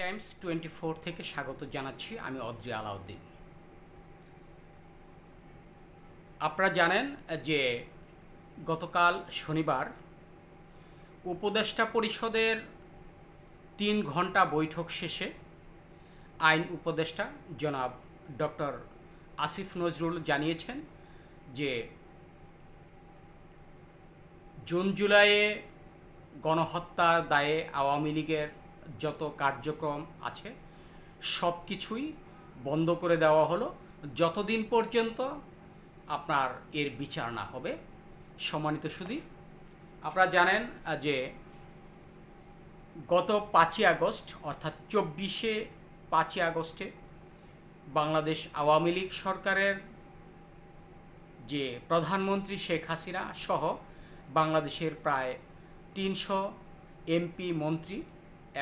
Times twenty four থেকে স্বাগত জানাচ্ছি আমি অদ্রি আলাউদ্দিন। আপনারা জানেন যে গতকাল শনিবার উপদেষ্টা পরিষদের তিন ঘণ্টা বৈঠক শেষে আইন উপদেষ্টা জনাব ডক্টর আসিফ নজরুল জানিয়েছেন যে জুন জুলাইয়ে গণহত্যার দায়ে আওয়ামী লীগের যত কার্যক্রম আছে, সব কিছুই বন্ধ করে দেওয়া হলো। যতদিন পর্যন্ত আপনার এর বিচার না হবে, সম্মানিত সুদী আপনারা জানেন যে গত পাঁচই আগস্ট, অর্থাৎ চব্বিশে পাঁচই আগস্টে বাংলাদেশ আওয়ামী লীগ সরকারের যে প্রধানমন্ত্রী শেখ হাসিনা সহ বাংলাদেশের প্রায় তিনশো এমপি মন্ত্রী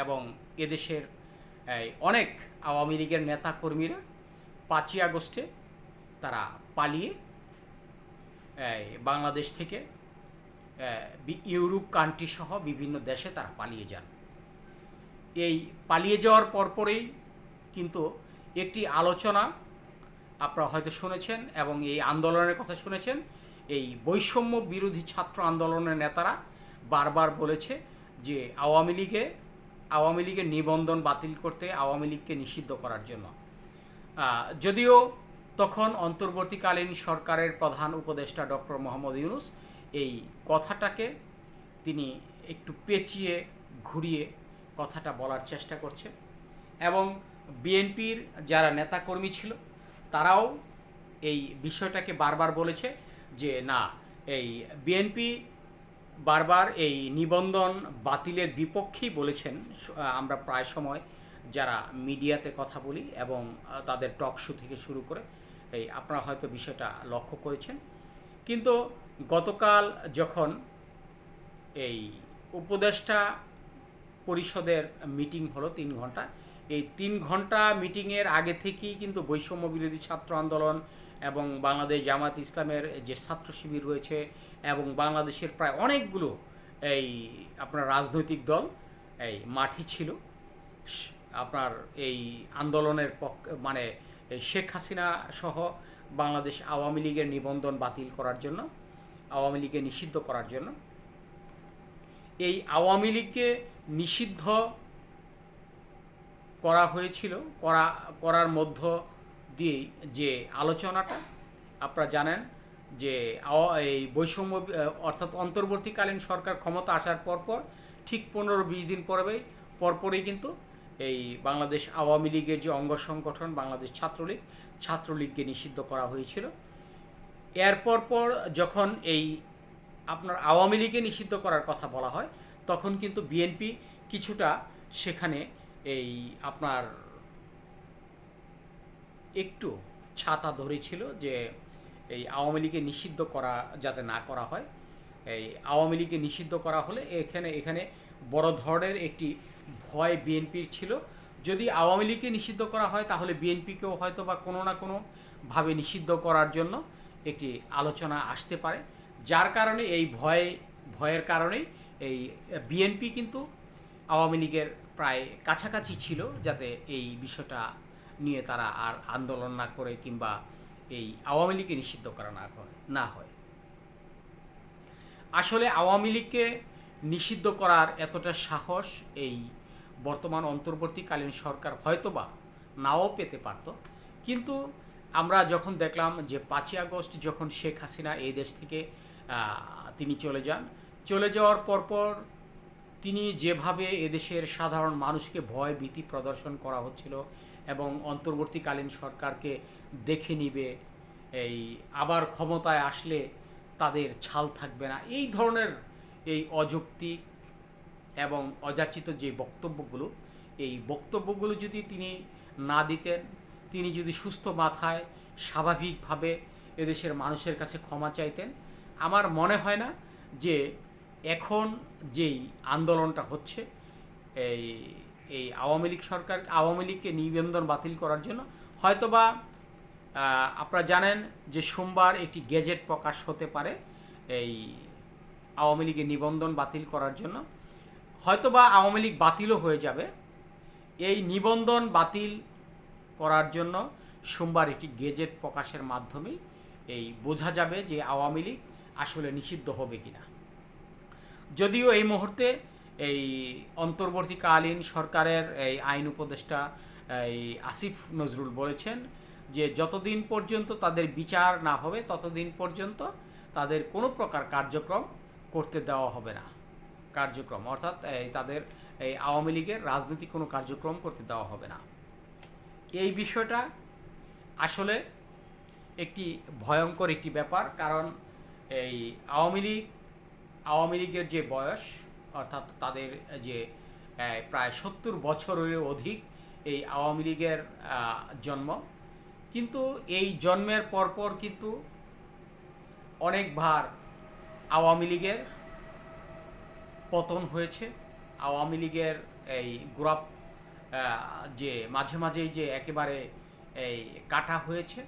এবং এদেশের অনেক আওয়ামী লীগের নেতাকর্মীরা পাঁচই আগস্টে তারা পালিয়ে বাংলাদেশ থেকে ইউরোপ কান্ট্রি সহ বিভিন্ন দেশে তারা পালিয়ে যান। এই পালিয়ে যাওয়ার পরপরেই কিন্তু একটি আলোচনা আপনারা হয়তো শুনেছেন এবং এই আন্দোলনের কথা শুনেছেন, এই বৈষম্য বিরোধী ছাত্র আন্দোলনের নেতারা বারবার বলেছে যে আওয়ামী লীগে আওয়ামী লীগের নিবন্ধন বাতিল করতে আওয়ামী লীগকে নিষিদ্ধ করার জন্য। যদিও তখন অন্তর্বর্তীকালীন সরকারের প্রধান উপদেষ্টা ডক্টর মোহাম্মদ ইউনুস এই কথাটাকে তিনি একটু পেঁচিয়ে ঘুরিয়ে কথাটা বলার চেষ্টা করছে এবং বিএনপির যারা নেতাকর্মী ছিল, তারাও এই বিষয়টাকে বারবার বলেছে যে, না, এই বিএনপি বারবার এই নিবন্ধন বাতিলের বিপক্ষেই বলেছেন আমরা প্রায় সময় যারা মিডিয়াতে কথা বলি এবং তাদের টক শো থেকে শুরু করে, এই আপনারা হয়তো বিষয়টা লক্ষ্য করেছেন। কিন্তু গতকাল যখন এই উপদেষ্টা পরিষদের মিটিং হলো তিন ঘণ্টা, এই তিন ঘণ্টা মিটিংয়ের আগে থেকেই কিন্তু বৈষম্য বিরোধী ছাত্র আন্দোলন এবং বাংলাদেশ জামাত ইসলামের যে ছাত্র শিবির রয়েছে এবং বাংলাদেশের প্রায় অনেকগুলো এই আপনার রাজনৈতিক দল এই মাঠে ছিল। আপনার এই আন্দোলনের পক্ষ মানে শেখ হাসিনা সহ বাংলাদেশ আওয়ামী লীগের নিবন্ধন বাতিল করার জন্য, আওয়ামী লীগকে নিষিদ্ধ করার জন্য, এই আওয়ামী লীগকে নিষিদ্ধ করা হয়েছিল, করা, করার মধ্য দিয়েই যে আলোচনাটা, আপনারা জানেন যে এই বৈষম্য, অর্থাৎ অন্তর্বর্তীকালীন সরকার ক্ষমতা আসার পরপর ঠিক পনেরো বিশ দিন পরবেই পরপরই কিন্তু এই বাংলাদেশ আওয়ামী লীগের যে অঙ্গ সংগঠন, বাংলাদেশ ছাত্রলীগ, ছাত্রলীগকে নিষিদ্ধ করা হয়েছিল। এরপর পর যখন এই আপনার আওয়ামী লীগে নিষিদ্ধ করার কথা বলা হয়, তখন কিন্তু বিএনপি কিছুটা সেখানে এই আপনার একটু ছাতা ধরেছিল যে এই আওয়ামী লীগে নিষিদ্ধ করা, যাতে না করা হয়। এই আওয়ামী লীগে নিষিদ্ধ করা হলে এখানে এখানে বড় ধরনের একটি ভয় বিএনপির ছিল। যদি আওয়ামী লীগকে নিষিদ্ধ করা হয়, তাহলে বিএনপিকেও হয়তো বা কোনো না কোনো ভাবে নিষিদ্ধ করার জন্য একটি আলোচনা আসতে পারে। যার কারণে এই ভয়, ভয়ের কারণেই এই বিএনপি কিন্তু আওয়ামী লীগের প্রায় কাছাকাছি ছিল, যাতে এই বিষয়টা নিয়ে তারা আর আন্দোলন না করে কিংবা এই আওয়ামী লীগকে নিষিদ্ধ করা না না হয়। আসলে আওয়ামী লীগকে নিষিদ্ধ করার এতটা সাহস এই বর্তমান অন্তর্বর্তীকালীন সরকার হয়তোবা নাও পেতে পারত। কিন্তু আমরা যখন দেখলাম যে পাঁচই আগস্ট যখন শেখ হাসিনা এই দেশ থেকে তিনি চলে যান, চলে যাওয়ার পরপর তিনি যেভাবে এদেশের সাধারণ মানুষকে ভয় ভীতি প্রদর্শন করা হচ্ছিল এবং অন্তর্বর্তীকালীন সরকারকে দেখে নিবে, এই আবার ক্ষমতায় আসলে তাদের ছাল থাকবে না। এই ধরনের এই অযৌক্তিক এবং অযাচিত যে বক্তব্যগুলো, এই বক্তব্যগুলো যদি তিনি না দিতেন, তিনি যদি সুস্থ মাথায় স্বাভাবিকভাবে এদেশের মানুষের কাছে ক্ষমা চাইতেন, আমার মনে হয় না যে এখন যেই আন্দোলনটা হচ্ছে, এই এই আওয়ামী লীগ সরকার, আওয়ামী লীগকে নিবন্ধন বাতিল করার জন্য। হয়তোবা আপনারা জানেন যে সোমবার একটি গেজেট প্রকাশ হতে পারে এই আওয়ামী লীগের নিবন্ধন বাতিল করার জন্য। হয়তোবা আওয়ামী লীগ বাতিলও হয়ে যাবে। এই নিবন্ধন বাতিল করার জন্য সোমবার একটি গেজেট প্রকাশের মাধ্যমে এই বোঝা যাবে যে আওয়ামী লীগ আসলে নিষিদ্ধ হবে কিনা। যদিও এই মুহূর্তে এই অন্তর্বর্তীকালীন সরকারের এই আইন উপদেষ্টা এই আসিফ নজরুল বলেছেন যে যতদিন পর্যন্ত তাদের বিচার না হবে, ততদিন পর্যন্ত তাদের কোনো প্রকার কার্যক্রম করতে দেওয়া হবে না। কার্যক্রম, অর্থাৎ এই তাদের এই আওয়ামী লীগের রাজনৈতিক কোনো কার্যক্রম করতে দেওয়া হবে না। এই বিষয়টা আসলে একটি ভয়ঙ্কর একটি ব্যাপার, কারণ এই আওয়ামী লীগ, আওয়ামী লীগের যে বয়স অর্থাৎ তাদের যে প্রায় সত্তর বছরের অধিক এই আওয়ামী লীগের জন্ম। কিন্তু এই জন্মের পরপর কিন্তু অনেকবার আওয়ামী লীগের পতন হয়েছে। আওয়ামী লীগের এই গ্রাপ যে, মাঝে মাঝেই যে একেবারে এই কাটা হয়েছে,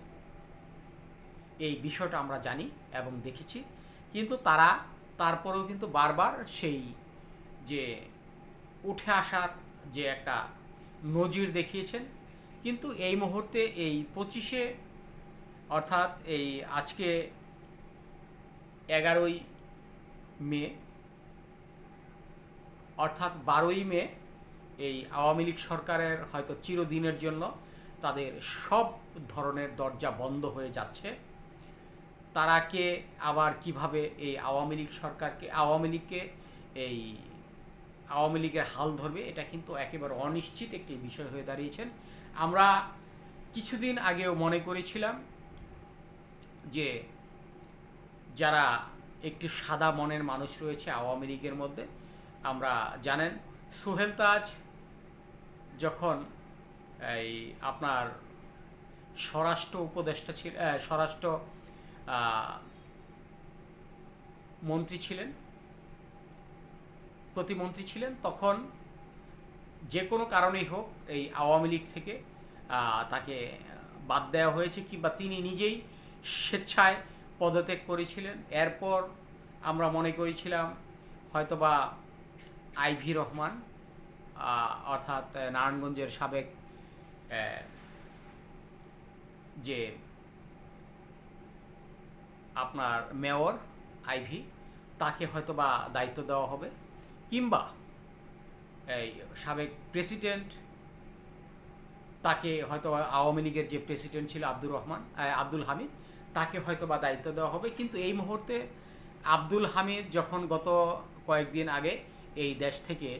এই বিষয়টা আমরা জানি এবং দেখেছি। কিন্তু তারা, তারপরেও কিন্তু বারবার সেই যে উঠে আসার যে একটা নজির দেখিয়েছেন। কিন্তু এই মুহূর্তে এই পঁচিশে অর্থাৎ এই আজকে এগারোই মে, অর্থাৎ বারোই মে এই আওয়ামী লীগ সরকারের হয়তো চিরদিনের জন্য তাদের সব ধরনের দরজা বন্ধ হয়ে যাচ্ছে। তারাকে আবার কীভাবে এই আওয়ামী লীগ সরকারকে, আওয়ামী লীগকে এই আওয়ামী লীগের হাল ধরবে, এটা কিন্তু একেবারে অনিশ্চিত একটি বিষয় হয়ে দাঁড়িয়েছেন। আমরা কিছুদিন আগেও মনে করেছিলাম যে যারা একটি সাদা মনের মানুষ রয়েছে আওয়ামী লীগের মধ্যে, আমরা জানেন সোহেল তাজ যখন এই আপনার স্বরাষ্ট্র উপদেষ্টা ছিল স্বরাষ্ট্র মন্ত্রী ছিলেন প্রতিমন্ত্রী ছিলেন, তখন যে কোনো কারণেই হোক এই আওয়ামী লীগ থেকে তাকে বাদ দেওয়া হয়েছে কিংবা তিনি নিজেই স্বেচ্ছায় পদত্যাগ করেছিলেন। এরপর আমরা মনে করেছিলাম হয়তোবা আইভি রহমান অর্থাৎ নারায়ণগঞ্জের সাবেক যে আপনার মেয়র আইভি, তাকে হয়তোবা দায়িত্ব দেওয়া হবে। কিংবা, এই সাবেক প্রেসিডেন্ট, তাকে হয়তো আওয়ামী লীগের যে প্রেসিডেন্ট ছিল আব্দুর রহমান আব্দুল হামিদ, তাকে হয়তো বা দায়িত্ব দেওয়া হবে। কিন্তু এই মুহূর্তে আব্দুল হামিদ যখন গত কয়েকদিন আগে এই দেশ থেকে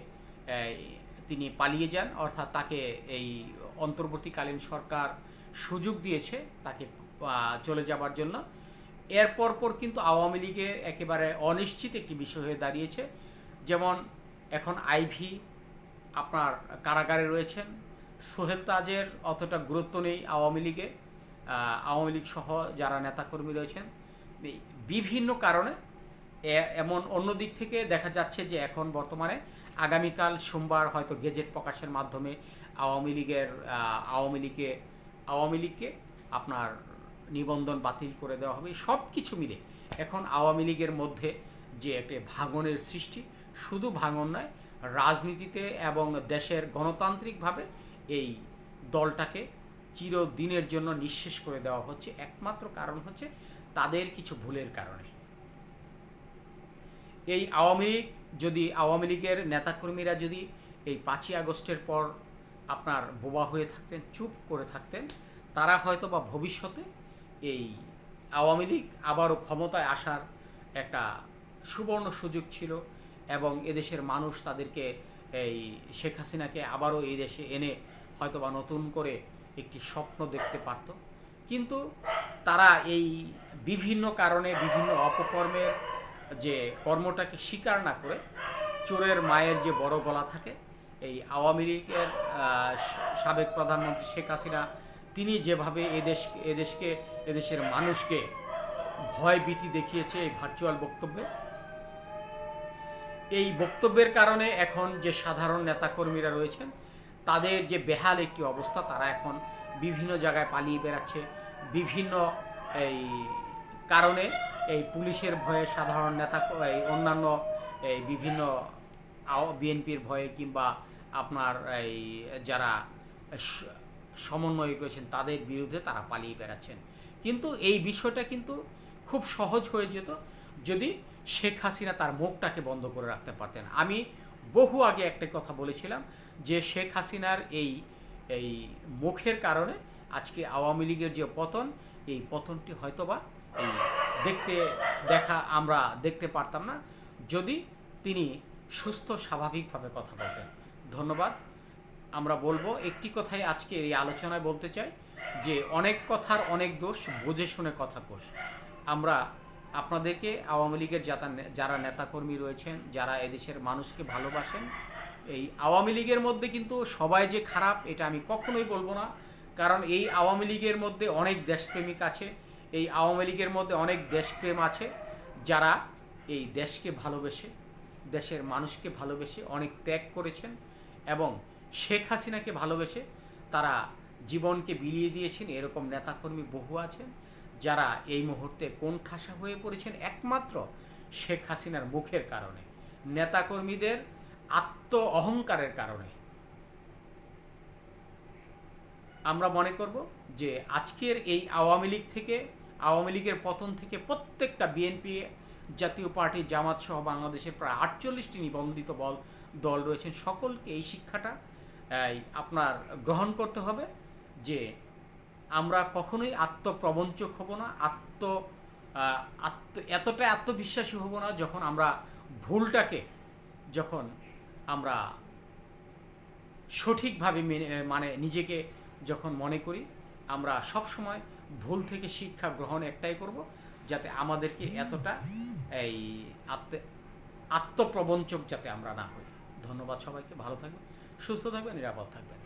তিনি পালিয়ে যান, অর্থাৎ তাকে এই অন্তর্বর্তীকালীন সরকার সুযোগ দিয়েছে তাকে চলে যাবার জন্য, এরপর পর কিন্তু আওয়ামী লীগে একেবারে অনিশ্চিত একটি বিষয় হয়ে দাঁড়িয়েছে। যেমন এখন আইভি আপনার কারাগারে রয়েছেন। সোহেল তাজের অতটা গুরুত্ব নেই আওয়ামী লীগে। আওয়ামী লীগ সহ যারা নেতাকর্মী রয়েছেন বিভিন্ন কারণে এমন অন্য দিক থেকে দেখা যাচ্ছে যে এখন বর্তমানে আগামীকাল সোমবার হয়তো গেজেট প্রকাশের মাধ্যমে আওয়ামী লীগের আওয়ামী লীগে আওয়ামী লীগকে আপনার নিবন্ধন বাতিল করে দেওয়া হবে। সব কিছু মিলে এখন আওয়ামী লীগের মধ্যে যে একটি ভাঙনের সৃষ্টি শুধু ভাঙন নয়, রাজনীতিতে এবং দেশের গণতান্ত্রিকভাবে এই দলটাকে চিরদিনের জন্য নিঃশেষ করে দেওয়া হচ্ছে। একমাত্র কারণ হচ্ছে তাদের কিছু ভুলের কারণে। এই আওয়ামী লীগ যদি, আওয়ামী লীগের নেতাকর্মীরা যদি এই পাঁচই আগস্টের পর আপনার বোবা হয়ে থাকতেন, চুপ করে থাকতেন, তারা হয়তো বা ভবিষ্যতে এই আওয়ামী লীগ আবারও ক্ষমতায় আসার একটা সুবর্ণ সুযোগ ছিল। এবং এদেশের মানুষ তাদেরকে এই শেখ হাসিনাকে আবারও এই দেশে এনে হয়তো বা নতুন করে একটি স্বপ্ন দেখতে পারত। কিন্তু তারা এই বিভিন্ন কারণে, বিভিন্ন অপকর্মের যে কর্মটাকে স্বীকার না করে চোরের মায়ের যে বড় গলা থাকে, এই আওয়ামী লীগের সাবেক প্রধানমন্ত্রী শেখ হাসিনা, তিনি যেভাবে এদেশ, এদেশকে, এদেশের মানুষকে ভয় ভীতি দেখিয়েছে এই ভার্চুয়াল বক্তব্যে এই বক্তব্যের কারণে এখন যে সাধারণ নেতাকর্মীরা রয়েছেন, তাদের যে বেহাল একটি অবস্থা, তারা এখন বিভিন্ন জায়গায় পালিয়ে বেড়াচ্ছে। বিভিন্ন এই কারণে এই পুলিশের ভয়ে সাধারণ নেতা, এই অন্যান্য এই বিভিন্ন বিএনপির ভয়ে কিংবা আপনার এই যারা স- সমন্বয়ক রয়েছেন, তাদের বিরুদ্ধে তারা পালিয়ে বেড়াচ্ছেন। কিন্তু এই বিষয়টা কিন্তু খুব সহজ হয়ে যেত। যদি শেখ হাসিনা তার মুখটাকে বন্ধ করে রাখতে পারতেন। আমি বহু আগে একটা কথা বলেছিলাম যে শেখ হাসিনার এই এই মুখের কারণে আজকে আওয়ামী লীগের যে পতন, এই পতনটি হয়তোবা এই দেখতে দেখা, আমরা দেখতে পারতাম না। যদি তিনি সুস্থ, স্বাভাবিকভাবে কথা বলতেন। ধন্যবাদ। আমরা বলব একটি কথাই আজকে এই আলোচনায় বলতে চাই যে অনেক কথার অনেক দোষ, বুঝে শুনে কথা কোষ আমরা আপনাদেরকে আওয়ামী লীগের যারা যারা নেতাকর্মী রয়েছেন, যারা এদেশের মানুষকে ভালোবাসেন, এই আওয়ামী লীগের মধ্যে কিন্তু সবাই যে খারাপ, এটা আমি কখনোই বলব না। কারণ এই আওয়ামী লীগের মধ্যে অনেক দেশপ্রেমিক আছে, এই আওয়ামী লীগের মধ্যে অনেক দেশপ্রেম আছে, যারা এই দেশকে ভালোবেসে, দেশের মানুষকে ভালোবেসে অনেক ত্যাগ করেছেন এবং শেখ হাসিনাকে ভালোবেসে তারা জীবনকে বিলিয়ে দিয়েছেন। এরকম নেতাকর্মী বহু আছেন। যারা এই মুহূর্তে কোণঠাসা হয়ে পড়েছেন একমাত্র শেখ হাসিনার মুখের কারণে, নেতাকর্মীদের আত্ম অহংকারের কারণে। আমরা মনে করব যে আজকের এই আওয়ামী লীগ থেকে, আওয়ামী লীগের পতন থেকে প্রত্যেকটা বিএনপি জাতীয় পার্টি, জামাত সহ বাংলাদেশের প্রায় আটচল্লিশটি নিবন্ধিত বল, দল রয়েছেন। সকলকে এই শিক্ষাটা আপনার গ্রহণ করতে হবে যে আমরা কখনোই আত্মপ্রবঞ্চক হব না, আত্ম আত্ম, এতটা আত্মবিশ্বাসী হব না যখন আমরা ভুলটাকে, যখন আমরা সঠিকভাবে মেনে মানে নিজেকে যখন মনে করি, আমরা সব সময় ভুল থেকে শিক্ষা গ্রহণ একটাই করব যাতে আমাদেরকে এতটা এই আত্ম, আত্মপ্রবঞ্চক যাতে আমরা না হই। ধন্যবাদ সবাইকে, ভালো থাকবেন, সুস্থ থাকবেন, নিরাপদ থাকবেন।